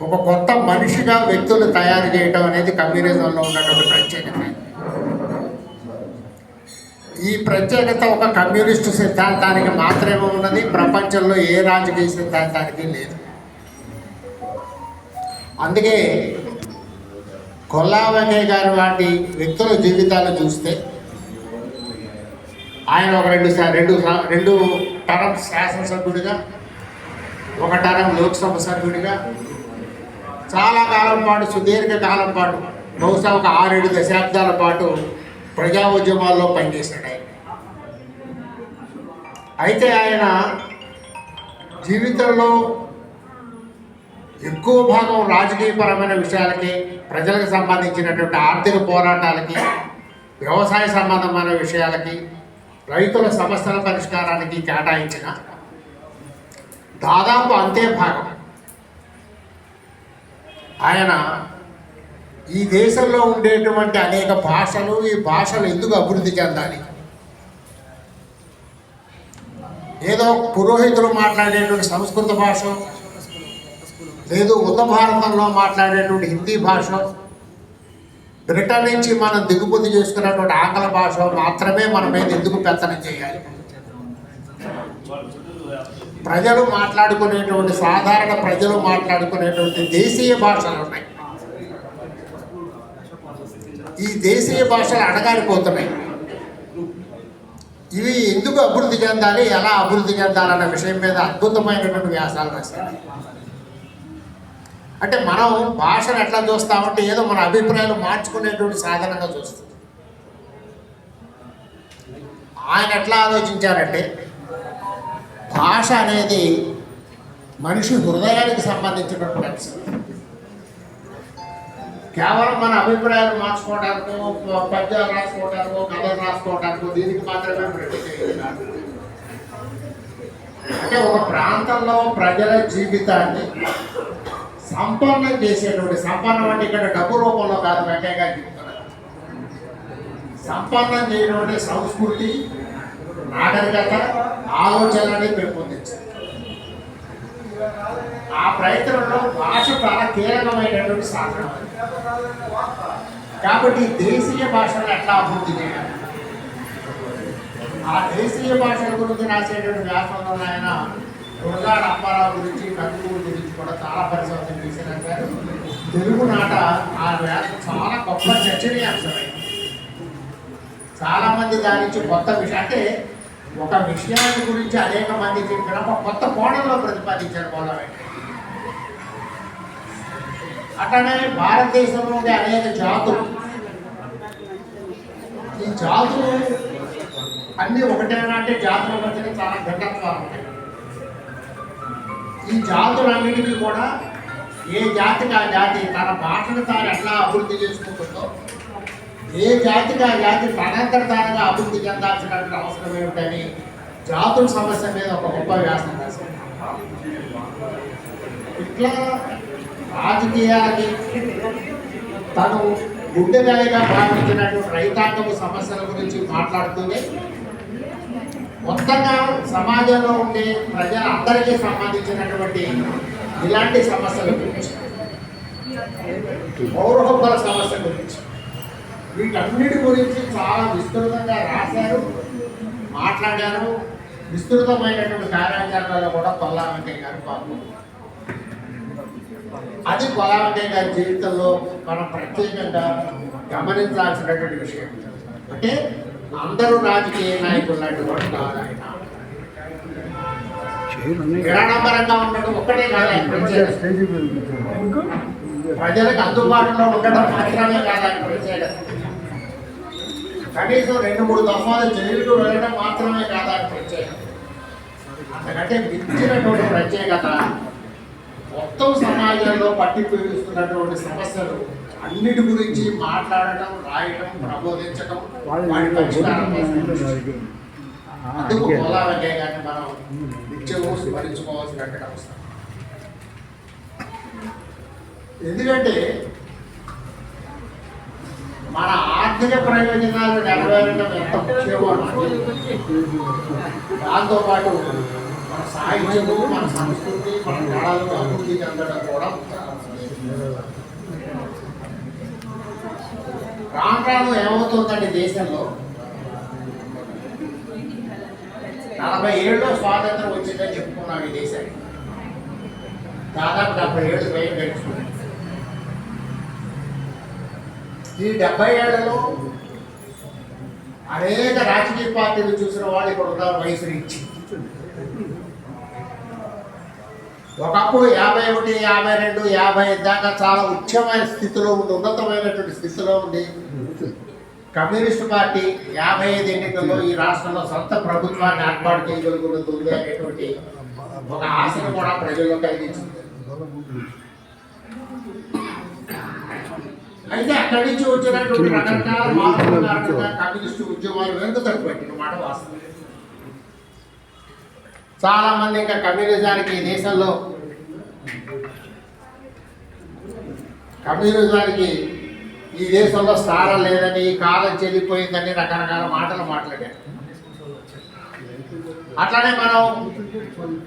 ఒక కొత్త మనిషిగా వ్యక్తులు తయారు చేయడం అనేది కమ్యూనిజంలో ఉన్నటువంటి ప్రత్యేకత. ఈ ప్రత్యేకత ఒక కమ్యూనిస్టు సిద్ధాంతానికి మాత్రమే ఉన్నది ప్రపంచంలో ఏ రాజకీయ సిద్ధాంతానికి లేదు. అందుకే కొల్లా వెంకయ్య గారి వాటి వ్యక్తుల జీవితాలు చూస్తే ఆయన ఒక రెండు రెండు సా- రెండు టర్మ్ శాసనసభ్యుడిగా ఒక టర్మ్ లోక్సభ సభ్యుడిగా చాలా కాలం పాటు సుదీర్ఘ కాలం పాటు బహుశా ఒక ఆరేడు దశాబ్దాల పాటు ప్రజా ఉద్యమాల్లో పనిచేశాడు ఆయన. అయితే ఆయన జీవితంలో ఎక్కువ భాగం రాజకీయపరమైన విషయాలకి ప్రజలకు సంబంధించినటువంటి ఆర్థిక పోరాటాలకి వ్యవసాయ సంబంధమైన విషయాలకి రైతుల సమస్యల పరిష్కారానికి కేటాయించిన దాదాపు అంతే భాగం. ఆయన ఈ దేశంలో ఉండేటువంటి అనేక భాషలు ఈ భాషలు ఎందుకు అభివృద్ధి చెందాలి? ఏదో పురోహితులు మాట్లాడేటువంటి సంస్కృత భాష లేదు ఉత్తర భారతంలో మాట్లాడేటువంటి హిందీ భాష బ్రిటన్ నుంచి మనం దిగుమతి చేసుకున్నటువంటి ఆంగ్ల భాష మాత్రమే మన మీద ఎందుకు పెత్తనం చేయాలి? ప్రజలు మాట్లాడుకునేటువంటి సాధారణ ప్రజలు మాట్లాడుకునేటువంటి దేశీయ భాషలు ఉన్నాయి. ఈ దేశీయ భాషలు అడగారిపోతున్నాయి ఇవి ఎందుకు అభివృద్ధి చెందాలి ఎలా అభివృద్ధి చెందాలన్న విషయం మీద అద్భుతమైనటువంటి వ్యాసాలు రాశారు. అంటే మనం భాషను ఎట్లా చూస్తామంటే ఏదో మన అభిప్రాయాలు మార్చుకునేటువంటి సాధనంగా చూస్తాం. ఆయన ఎట్లా ఆలోచించారంటే భాష అనేది మనిషి హృదయానికి సంబంధించినటువంటి కేవలం మన అభిప్రాయాలు మార్చుకోవడానికో పద్యాలు రాసుకోవడానికో కథలు రాసుకోవడానికో దీనికి మాత్రమే ప్రతి అంటే ఒక ప్రాంతంలో ప్రజల జీవితాన్ని సంపన్నం చేసేటువంటి సంపన్నం అంటే ఇక్కడ డబ్బు రూపంలో కాదు వెంకయ్య గారు చెప్తున్నారు. సంపన్నం చేయడం సంస్కృతి నాగరికత ఆలోచనని పెంపొందించారు. ఆ ప్రయత్నంలో భాష చాలా కీలకమైనటువంటి సాధనం కాబట్టి దేశీయ భాషను ఎట్లా అభివృద్ధి చేయాలి? ఆ దేశీయ భాషల గురించి రాసేటువంటి వ్యాసంలో ఆయన గురజాడ అప్పారావు గురించి కర్నూలు గురించి కూడా చాలా పరిశోధన చేశారు. తెలుగు నాట ఆ వ్యాసం చాలా గొప్ప చర్చనీయాంశమైంది. చాలామంది దాని నుంచి కొత్త విషయం అంటే ఒక విషయాన్ని గురించి అనేక మంది చెప్పిన ఒక కొత్త కోణంలో ప్రతిపాదించారు పోలవెంకయ్య అట్లనే భారతదేశంలో ఉండే అనేక జాతులు. ఈ జాతులు అన్ని ఒకటేనా అంటే జాతుల మధ్యన చాలా ఘటత్వాలు ఉంటాయి. ఈ జాతులన్నిటికీ కూడా ఏ జాతికి ఆ జాతి తన భాషను తాను ఎట్లా అభివృద్ధి చేసుకుంటుందో ఏ జాతికి ఆ జాతి తనంతట తానుగా అభివృద్ధి చెందాల్సినటువంటి అవసరం ఏమిటని జాతుల సమస్య మీద ఒక గొప్ప వ్యాసం రాశారు. ఇట్లా రాజకీయాలకి తను గుండెగాయగా భావించినటువంటి రైతాంగపు సమస్యల గురించి మాట్లాడుతూనే మొత్తంగా సమాజంలో ఉండే ప్రజలందరికీ సంబంధించినటువంటి ఇలాంటి సమస్యల గురించి పౌర హక్కుల సమస్య గురించి వీటన్నిటి గురించి చాలా విస్తృతంగా రాశారు. మాట్లాడారు. విస్తృతమైనటువంటి కార్యాచరణలో కూడా కొల్లా వెంకయ్య గారు పాల్గొన్నారు. అది కొల్లా వెంకయ్య గారి జీవితంలో మనం ప్రత్యేకంగా గమనించాల్సినటువంటి విషయం. అంటే అందరూ రాజకీయ నాయకులు లాంటి వాడు కాదు ఆయన. నిరాడంబరంగా ఉండడం ఒక్కటే కాదు ప్రజలకు అందుబాటులో ఉండడం మాత్రమే కాదు ఆయన ప్రత్యేకత కనీసం రెండు మూడు దఫాలు జైలుకు వెళ్ళడం మాత్రమే కాదు ప్రత్యేకత. అంతకంటే మించినటువంటి ప్రత్యేకత మొత్తం సమాజంలో పట్టి పీడిస్తున్నటువంటి సమస్యలు అన్నిటి గురించి మాట్లాడటం రాయటం ప్రబోధించడం వాటి పరిష్కారం అందుకు పోలా వెంకయ్య గారిని మనం నిత్యము స్మరించుకోవాల్సినటువంటి అవసరం. ఎందుకంటే మన ఆర్థిక ప్రయోజనాలు నెరవేరడం ఎంత ముఖ్యమో దాంతోపాటు మన సాహిత్యము మన సంస్కృతి మన కళలు అభివృద్ధి చెందడం కూడా రాను ఏమవుతుందండి దేశంలో? నలభై ఏళ్ళలో స్వాతంత్రం వచ్చిందని చెప్పుకున్నాం ఈ దేశానికి. దాదాపు డెబ్బై ఏళ్ళు పైన గడుచుకున్నాం ఈ డెబ్బై ఏళ్ళలో అనేక రాజకీయ పార్టీలు చూసిన వాళ్ళు ఇక్కడ ఉన్నారు వయసు నుంచి ఒకప్పుడు యాభై ఒకటి యాభై రెండు యాభై ఐదు దాకా చాలా ఉచ్చమైన స్థితిలో ఉంది ఉన్నతమైనటువంటి స్థితిలో ఉంది కమ్యూనిస్ట్ పార్టీ యాభై ఐదు ఎన్నికల్లో ఈ రాష్ట్రంలో సొంత ప్రభుత్వాన్ని ఏర్పాటు చేయగలుగుతుంది అనేటువంటి ఒక ఆశను కూడా ప్రజల్లో కలిగించింది అయితే అక్కడి నుంచి వచ్చినటువంటి రకరకాల మార్పుల కారణంగా కమ్యూనిస్టు ఉద్యమాలు వెనుక తగ్గిపెట్టిన మాట వాస్తవం. చాలా మంది ఇంకా కమ్యూనిజానికి ఈ దేశంలో కమ్యూనిజానికి ఈ దేశంలో స్థానం లేదని ఈ కాలం చెల్లిపోయిందని రకరకాల మాటలు మాట్లాడారు. అట్లానే మనం